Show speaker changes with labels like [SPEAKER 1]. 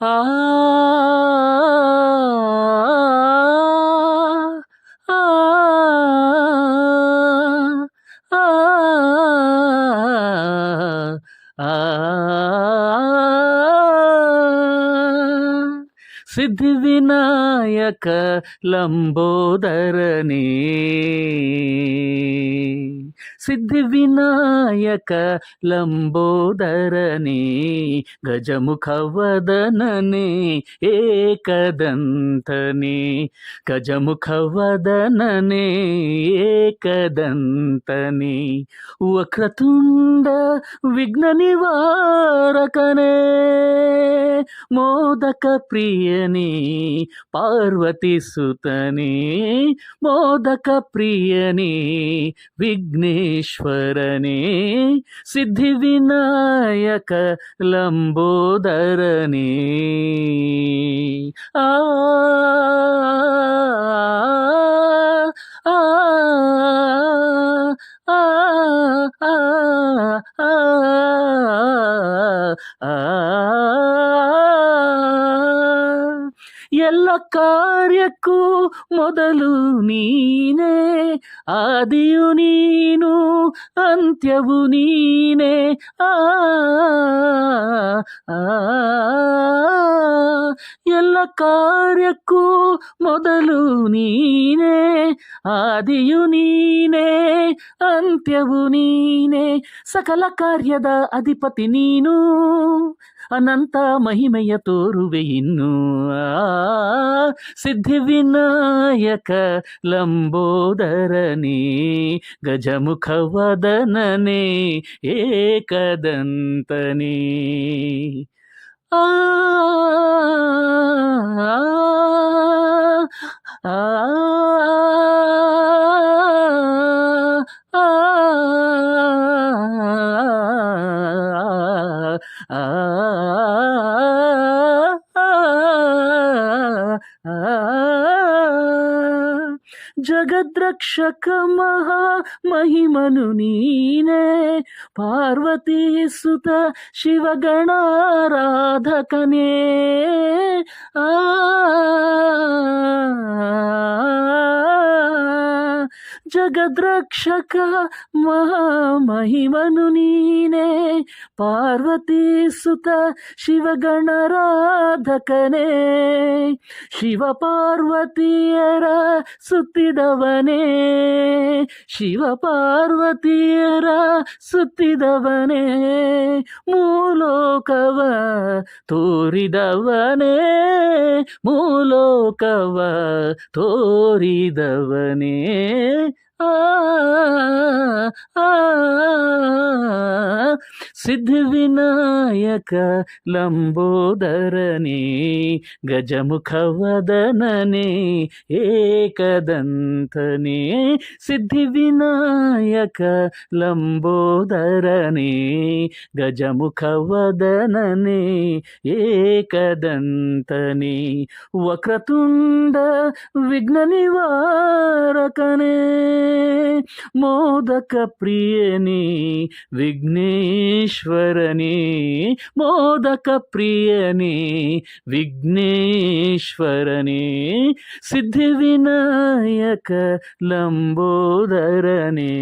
[SPEAKER 1] ஆ సిద్ధివినాయక లంబోదరనే సిద్ధి వినాయక లంబోదరని గజముఖవదనని ఏకదంతని. గజముఖవదనని ఏకదంతని. వక్రతుండ విఘ్న నివారకనే. ಮೋದಕ ಪ್ರಿಯನೇ ಪಾರ್ವತಿ ಸುತನೇ ಮೋದಕ ಪ್ರಿಯನೇ ವಿಘ್ನೇಶ್ವರನೇ ಸಿದ್ಧಿವಿನಾಯಕ ಲಂಬೋದರನೇ. ಆ ಎಲ್ಲ ಕಾರ್ಯಕ್ಕೂ ಮೊದಲು ನೀನೇ ಆದಿಯು ನೀನು ಅಂತ್ಯವು ನೀನೇ. ಆ ಎಲ್ಲ ಕಾರ್ಯಕ್ಕೂ ಮೊದಲು ನೀನೇ, ಆದಿಯು ನೀನೇ, ಅಂತ್ಯವು ನೀನೇ. ಸಕಲ ಕಾರ್ಯದ ಅಧಿಪತಿ ನೀನು, ಅನಂತ ಮಹಿಮೆಯ ತೋರುವೆ ಇನ್ನು. ಸಿದ್ಧಿವಿನಾಯಕ ಲಂಬೋದರನೇ ಗಜಮುಖವದನನೇ ಏಕದಂತನೇ 啊啊啊！啊啊 జగద్రక్షక మహిమను నీనే. పార్వతీసుత శివగణారాధకనే. ఆ ಮಹಾಮಹಿಮನು ನೀನೆ. ಪಾರ್ವತಿ ಸುತ ಶಿವಗಣರಾಧಕನೇ. Shiva ಪಾರ್ವತಿಯರ ಸುತ್ತಿದವನೇ. Shiva ಪಾರ್ವತಿಯರ ಸುತ್ತಿದವನೇ. ಮೂಲೋಕವ ತೋರಿದವನೇ. ಮೂಲೋಕವ ತೋರಿದವನೇ. ah, ah, ah. సిద్ధి వినాయక లంబోదరని గజముఖవదనని ఏకదంతని. సిద్ధి వినాయక లంబోదరని గజముఖవదనని ఏకదంతని. వక్రతుండ విఘ్న నివారకనే మోదక ప్రియని విఘ్నే ఈశ్వరని మోదక ప్రియని విఘ్నేశ్వరని సిద్ధి వినాయక లంబోదరని.